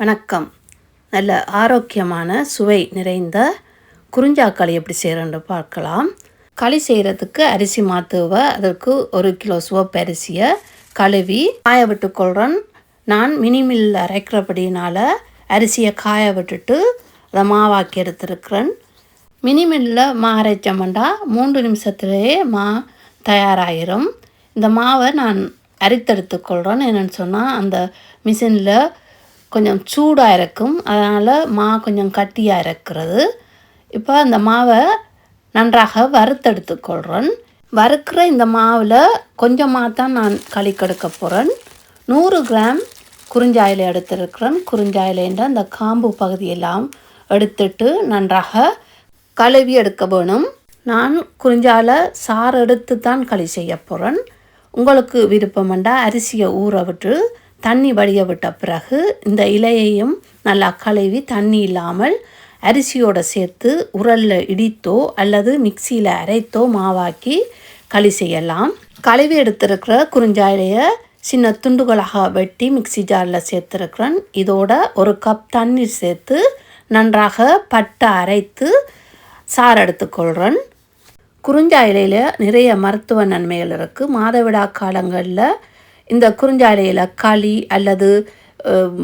வணக்கம். நல்ல ஆரோக்கியமான சுவை நிறைந்த குறிஞ்சாக்களி எப்படி செய்கிறேன்னு பார்க்கலாம். களி செய்கிறதுக்கு அரிசி மாத்துவை அதற்கு ஒரு கிலோ சிவப்பு அரிசியை கழுவி காய விட்டு கொள்கிறேன் நான் மினிமில் அரைக்கிறபடினால அரிசியை காய விட்டுட்டு அதை மாவாக்கி எடுத்துருக்கிறேன். மினிமில்லில் மா அரைச்சோம்னா மூன்று நிமிஷத்துலேயே மா தயாராகிரும் இந்த மாவை நான் அரித்தெடுத்துக்கொள்கிறேன் என்னென்னு சொன்னால் அந்த மிஷினில் கொஞ்சம் சூடாக இருக்கும் அதனால் மா கொஞ்சம் கட்டியாக இருக்கிறது இப்போ அந்த மாவை நன்றாக வறுத்தெடுத்துக்கொள்கிறேன் வறுக்கிற இந்த மாவில் கொஞ்சமாக தான் நான் களி கெடுக்க போகிறேன் நூறு கிராம் குறிஞ்சாயில் எடுத்திருக்கிறேன். குறிஞ்சாயிலேன்ற அந்த காம்பு பகுதியெல்லாம் எடுத்துட்டு நன்றாக கழுவி எடுக்க வேணும். நான் குறிஞ்சால சாறு எடுத்து தான் களி செய்ய போகிறேன் உங்களுக்கு விருப்பமெண்டா அரிசியை ஊற விட்டு தண்ணி வடிய விட்ட பிறகு இந்த இலையையும் நல்லா கழுவி தண்ணி இல்லாமல் அரிசியோடு சேர்த்து உரலில் இடித்தோ அல்லது மிக்சியில் அரைத்தோ மாவாக்கி களி செய்யலாம். கழுவி எடுத்திருக்கிற குறிஞ்சாயிலையை சின்ன துண்டுகளாக வெட்டி மிக்சி ஜாரில் சேர்த்துருக்கிறேன். இதோட ஒரு கப் தண்ணீர் சேர்த்து நன்றாக பட்டை அரைத்து சாறு எடுத்துக்கொள்கிறேன் குறிஞ்சாயிலையில் நிறைய மருத்துவ நன்மைகள் இருக்குது மாதவிடா காலங்களில் இந்த குறிஞ்சாலையில் களி அல்லது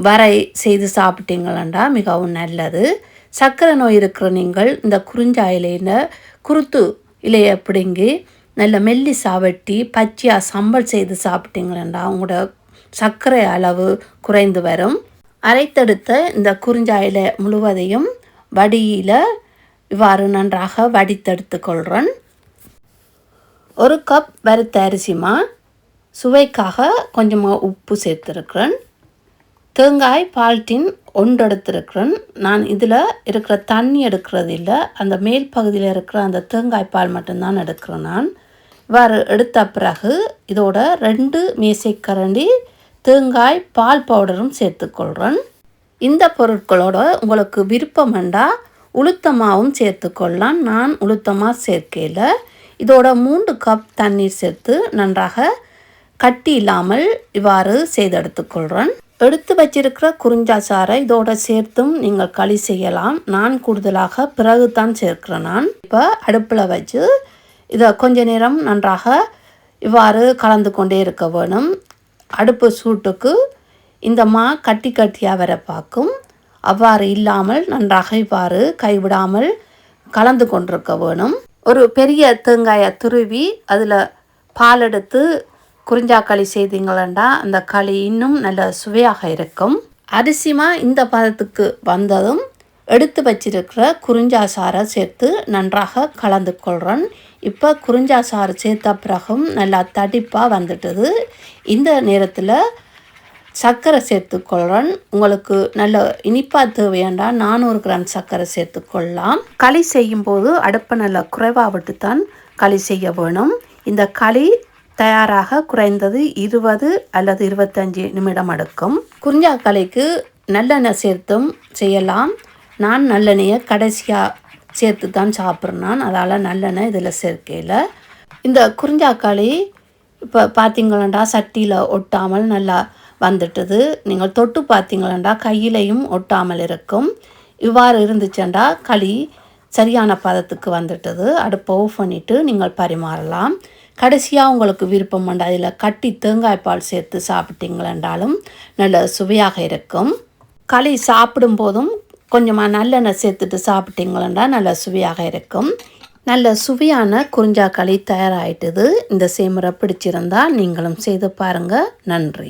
வரை செய்து சாப்பிட்டீங்களா மிகவும் நல்லது. சர்க்கரை நோய் இருக்கிற நீங்கள் இந்த குறிஞ்சாயிலையில் குருத்து இலையை பிடுங்கி நல்ல மெல்லி சாவட்டி பச்சையாக சம்பல் செய்து சாப்பிட்டீங்களா உங்களோட சர்க்கரை அளவு குறைந்து வரும். அரைத்தெடுத்த இந்த குறிஞ்சா முழுவதையும் வடியில் இவ்வாறு நன்றாக வடித்தெடுத்து கொள்கிறேன் ஒரு கப் வறுத்த அரிசிமா? சுவைக்காக கொஞ்சமாக உப்பு சேர்த்துருக்குறேன். தேங்காய் பால்டின் ஒன்று எடுத்திருக்கிறேன். நான் இதில் இருக்கிற தண்ணி எடுக்கிறது இல்லை அந்த மேல் பகுதியில் இருக்கிற அந்த தேங்காய் பால் மட்டும்தான் எடுக்கிறேன் நான். இவ்வாறு எடுத்த பிறகு இதோட ரெண்டு மேசைக்கரண்டி தேங்காய் பால் பவுடரும் சேர்த்துக்கொள்கிறேன் இந்த பொருட்களோட உங்களுக்கு விருப்பமெண்டா உளுத்தமாகவும் சேர்த்துக்கொள்ளலாம். நான் உளுத்தமாக சேர்க்கையில் இதோட மூன்று கப் தண்ணீர் சேர்த்து நன்றாக கட்டி இல்லாமல் இவ்வாறு செய்தெடுத்துக்கொள்கிறேன் எடுத்து வச்சிருக்கிற குறிஞ்சா இதோட சேர்த்தும் நீங்கள் களி செய்யலாம். நான் கூடுதலாக பிறகு தான் சேர்க்கிறேன் நான். இப்போ அடுப்பில் வச்சு இதை கொஞ்ச நேரம் நன்றாக இவ்வாறு கலந்து கொண்டே இருக்க வேணும். அடுப்பு சூட்டுக்கு இந்த மா கட்டி கட்டியாக வர பார்க்கும். அவ்வாறு இல்லாமல் நன்றாக இவ்வாறு கைவிடாமல் கலந்து கொண்டிருக்க வேணும். ஒரு பெரிய தேங்காயை துருவி அதில் பால் எடுத்து குறிஞ்சா களி செய்தீங்களா அந்த களி இன்னும் நல்ல சுவையாக இருக்கும். அரிசிமா இந்த பதத்துக்கு வந்ததும் எடுத்து வச்சிருக்கிற குறிஞ்சா சாரை சேர்த்து நன்றாக கலந்து கொள்கிறேன் இப்போ குறிஞ்சா சாறு சேர்த்த பிறகும் நல்லா தடிப்பாக வந்துட்டது. இந்த நேரத்தில் சர்க்கரை சேர்த்துக்கொள்கிறேன் உங்களுக்கு நல்ல இனிப்பாக தேவையாண்டா நானூறு கிராம் சர்க்கரை சேர்த்துக்கொள்ளலாம் களி செய்யும்போது அடுப்பை நல்லா குறைவாக விட்டு தான் களி செய்ய வேணும். இந்த களி தயாராக குறைந்தது இருபது அல்லது இருபத்தஞ்சி நிமிடம் எடுக்கும். குறிஞ்சாக்கலைக்கு நல்லெண்ணெய் சேர்த்தும் செய்யலாம். நான் நல்லெண்ணெயை கடைசியாக சேர்த்து தான் சாப்பிட்றேன் நான். அதால் நல்லெண்ணெய் இதில் சேர்க்கையில் இந்த குறிஞ்சாக்களி இப்போ பார்த்தீங்களா சட்டியில் ஒட்டாமல் நல்லா வந்துட்டது. நீங்கள் தொட்டு பார்த்தீங்களா கையிலையும் ஒட்டாமல் இருக்கும். இவ்வாறு இருந்துச்சுண்டா களி சரியான பதத்துக்கு வந்துட்டது. அடுப்பை ஆஃப் பண்ணிவிட்டு நீங்கள் பரிமாறலாம். கடைசியாக உங்களுக்கு விருப்பம் உண்டு. அதில் கட்டி தேங்காய் பால் சேர்த்து சாப்பிட்டீங்களென்றாலும் நல்ல சுவையாக இருக்கும். களி சாப்பிடும்போதும் கொஞ்சமாக நல்லெண்ணெய் சேர்த்துட்டு சாப்பிட்டீங்களா நல்ல சுவையாக இருக்கும். நல்ல சுவையான குறிஞ்சா களி இந்த செய்முறை பிடிச்சிருந்தால் நீங்களும் செய்து பாருங்கள் நன்றி.